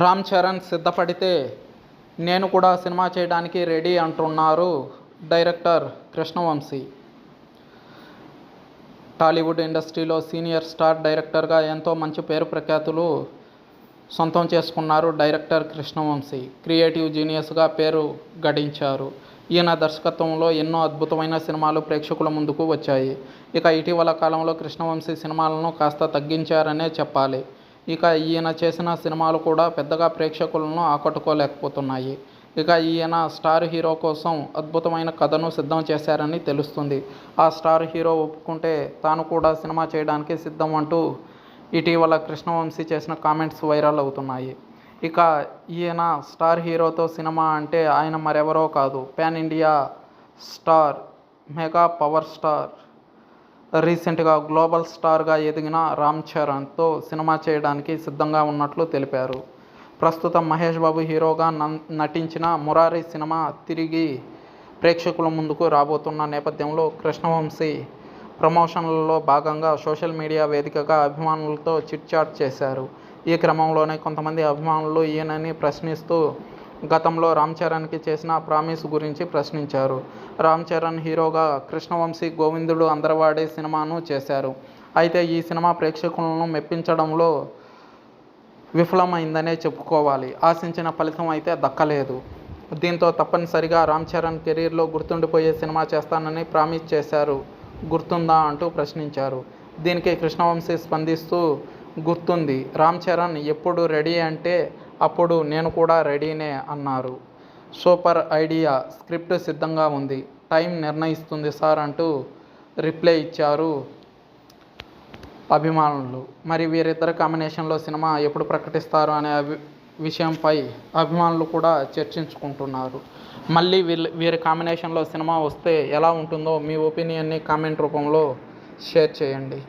రామ్ చరణ్ సిద్ధపడితే నేను కూడా సినిమా చేయడానికి రెడీ అంటున్నారు డైరెక్టర్ కృష్ణవంశీ. టాలీవుడ్ ఇండస్ట్రీలో సీనియర్ స్టార్ డైరెక్టర్గా ఎంతో మంచి పేరు ప్రఖ్యాతులు సొంతం చేసుకున్నారు డైరెక్టర్ కృష్ణవంశీ. క్రియేటివ్ జీనియస్గా పేరు గడించారు. ఈయన దర్శకత్వంలో ఎన్నో అద్భుతమైన సినిమాలు ప్రేక్షకుల ముందుకు వచ్చాయి. ఇక ఇటీవల కాలంలో కృష్ణవంశీ సినిమాలను కాస్త తగ్గించారనే చెప్పాలి. ఇక ఈయన చేసిన సినిమాలు కూడా పెద్దగా ప్రేక్షకులను ఆకట్టుకోలేకపోతున్నాయి. ఇక ఈయన స్టార్ హీరో కోసం అద్భుతమైన కథను సిద్ధం చేశారని తెలుస్తుంది. ఆ స్టార్ హీరో ఒప్పుకుంటే తాను కూడా సినిమా చేయడానికి సిద్ధం అంటూ ఇటీవల కృష్ణవంశీ చేసిన కామెంట్స్ వైరల్ అవుతున్నాయి. ఇక ఈయన స్టార్ హీరోతో సినిమా అంటే ఆయన మరెవరో కాదు. Pan India star mega power star రీసెంట్గా గ్లోబల్ స్టార్గా ఎదిగిన రామ్ చరణ్తో సినిమా చేయడానికి సిద్ధంగా ఉన్నట్లు తెలిపారు. ప్రస్తుతం మహేష్ బాబు హీరోగా నన్ నటించిన మురారి సినిమా తిరిగి ప్రేక్షకుల ముందుకు రాబోతున్న నేపథ్యంలో కృష్ణవంశీ ప్రమోషన్లలో భాగంగా సోషల్ మీడియా వేదికగా అభిమానులతో చిట్చాట్ చేశారు. ఈ క్రమంలోనే కొంతమంది అభిమానులు ఈయనని ప్రశ్నిస్తూ గతంలో రామ్ చరణ్కి చేసిన ప్రామిస్ గురించి ప్రశ్నించారు. రామ్ చరణ్ హీరోగా కృష్ణవంశీ గోవిందుడు అందరవాడే సినిమాను చేశారు. అయితే ఈ సినిమా ప్రేక్షకులను మెప్పించడంలో విఫలమైందనే చెప్పుకోవాలి. ఆశించిన ఫలితం అయితే దక్కలేదు. దీంతో తప్పనిసరిగా రామ్ చరణ్ కెరీర్లో గుర్తుండిపోయే సినిమా చేస్తానని ప్రామిస్ చేశారు. గుర్తుందా అంటూ ప్రశ్నించారు. దీనికి కృష్ణవంశీ స్పందిస్తూ గుర్తుంది. రామ్ చరణ్ ఎప్పుడు రెడీ అంటే అప్పుడు నేను కూడా రెడీనే అన్నారు. సూపర్ ఐడియా స్క్రిప్ట్ సిద్ధంగా ఉంది. టైం నిర్ణయిస్తుంది సార్ అంటూ రిప్లై ఇచ్చారు అభిమానులు. మరి వీరిద్దరు కాంబినేషన్లో సినిమా ఎప్పుడు ప్రకటిస్తారు అనే అభి విషయంపై అభిమానులు కూడా చర్చించుకుంటున్నారు. మళ్ళీ వీళ్ళ వీరి కాంబినేషన్లో సినిమా వస్తే ఎలా ఉంటుందో మీ ఒపీనియన్ని కామెంట్ రూపంలో షేర్ చేయండి.